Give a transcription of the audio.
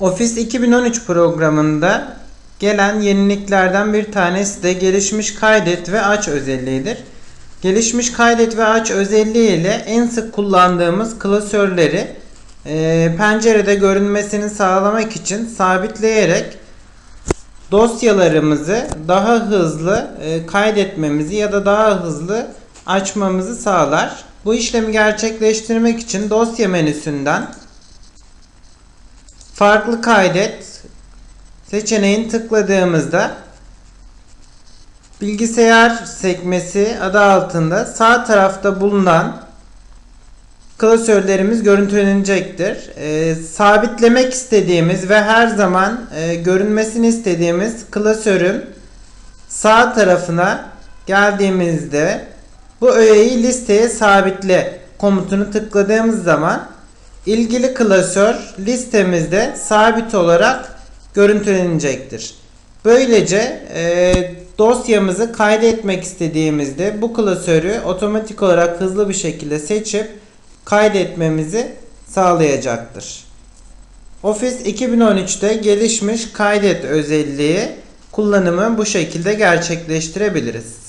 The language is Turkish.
Office 2013 programında gelen yeniliklerden bir tanesi de gelişmiş kaydet ve aç özelliğidir. Gelişmiş kaydet ve aç özelliği ile en sık kullandığımız klasörleri e, pencerede görünmesini sağlamak için sabitleyerek dosyalarımızı daha hızlı e, kaydetmemizi ya da daha hızlı açmamızı sağlar. Bu işlemi gerçekleştirmek için dosya menüsünden farklı kaydet seçeneğini tıkladığımızda bilgisayar sekmesi adı altında sağ tarafta bulunan klasörlerimiz görüntülenecektir. Ee, sabitlemek istediğimiz ve her zaman e, görünmesini istediğimiz klasörün sağ tarafına geldiğimizde bu öğeyi listeye sabitle komutunu tıkladığımız zaman ilgili klasör listemizde sabit olarak görüntülenecektir. Böylece e, dosyamızı kaydetmek istediğimizde bu klasörü otomatik olarak hızlı bir şekilde seçip kaydetmemizi sağlayacaktır. Office 2013'te gelişmiş kaydet özelliği kullanımı bu şekilde gerçekleştirebiliriz.